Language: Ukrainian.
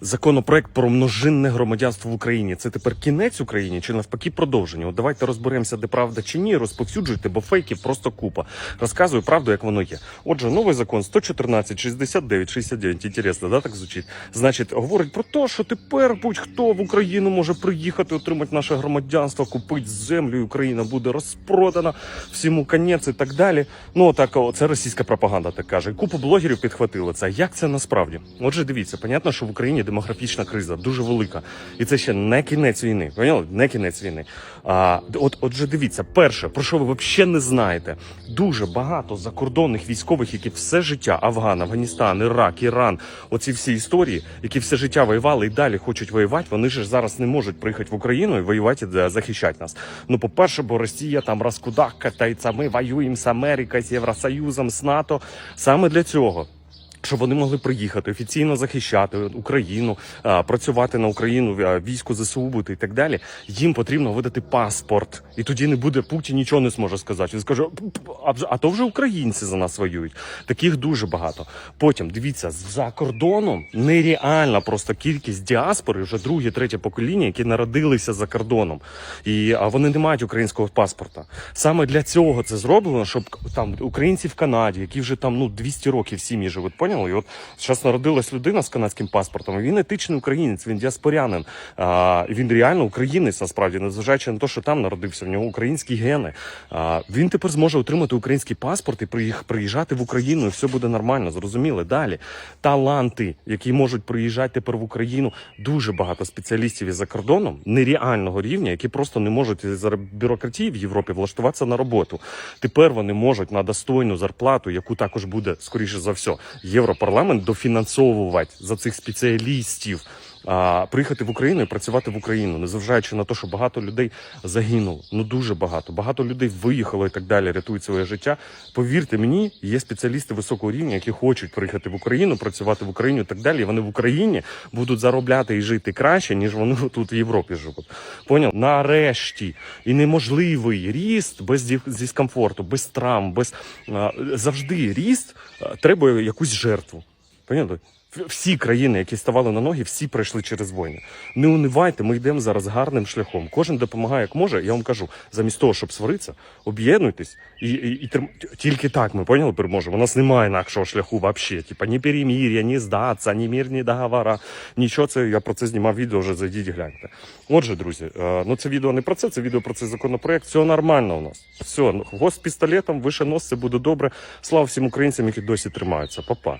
Законопроект про множинне громадянство в Україні це тепер кінець Україні чи навпаки продовження? От давайте розберемося, де правда чи ні. Розповсюджуйте, бо фейків просто купа. Розказую правду, як воно є. Отже, новий закон 114, 69, 69, Інтересно, да, так звучить. Значить, говорить про те, що тепер будь-хто в Україну може приїхати, отримати наше громадянство, купити землю, і Україна буде розпродана, всьому конець і так далі. Ну так, це російська пропаганда, так каже. Купу блогерів підхватили це. Як це насправді? Отже, дивіться, понятно, що в Україні демографічна криза дуже велика, і це ще не кінець війни. Поняли? Не кінець війни. А от, отже, дивіться, перше, про що ви взагалі не знаєте, дуже багато закордонних військових, які все життя Афган, Афганістан, Ірак, Іран, оці всі історії, які все життя воювали і далі хочуть воювати. Вони ж зараз не можуть приїхати в Україну і воювати і захищати нас. Ну, по-перше, бо Росія там розкудахкається, ми воюємо з Америкою, з Євросоюзом, з НАТО. Саме для цього. Щоб вони могли приїхати офіційно захищати Україну, працювати на Україну, війську ЗСУ бути і так далі. Їм потрібно видати паспорт, і тоді не буде Путін нічого не зможе сказати. Він скаже, а, то вже українці за нас воюють. Таких дуже багато. Потім дивіться, за кордоном нереальна просто кількість діаспори, вже друге, третє покоління, які народилися за кордоном, і вони не мають українського паспорта. Саме для цього це зроблено, щоб там українці в Канаді, які вже там ну 200 років сім'ї живуть, поняли? І от зараз народилась людина з канадським паспортом. Він етичний українець, він діаспорянин. А, він реально українець, насправді, незважаючи на те, що там народився, в нього українські гени. А, він тепер зможе отримати український паспорт і приїжджати в Україну, і все буде нормально. Зрозуміли? Далі таланти, які можуть приїжджати тепер в Україну. Дуже багато спеціалістів із за кордоном нереального рівня, які просто не можуть із бюрократії в Європі влаштуватися на роботу. Тепер вони можуть на достойну зарплату, яку також буде скоріше за все, європарламент дофінансовувати за цих спеціалістів. Приїхати в Україну і працювати в Україну, незважаючи на те, що багато людей загинуло. Ну дуже багато. Багато людей виїхало і так далі, рятують своє життя. Повірте мені, є спеціалісти високого рівня, які хочуть приїхати в Україну, працювати в Україні і так далі. Вони в Україні будуть заробляти і жити краще, ніж вони тут в Європі живуть. Поняв? Нарешті і неможливий ріст без дискомфорту, без травм, без завжди ріст треба якусь жертву. Поняли? Всі країни, які ставали на ноги, всі пройшли через війни. Не унивайте, ми йдемо зараз гарним шляхом. Кожен допомагає як може. Я вам кажу, замість того, щоб сваритися, об'єднуйтесь і, і, і терм- тільки так ми поняли, переможемо. У нас немає інакшого шляху взагалі. Типа ні перемір'я, ні здатися, ні мирні договора. Нічого це я про це знімав відео. Вже зайдіть, гляньте. Отже, друзі, е, ну це відео не про це, це відео про цей законопроект. Все нормально у нас. Все, гост з пістолетом, вище нос, це буде добре. Слава всім українцям, які досі тримаються. Па-па.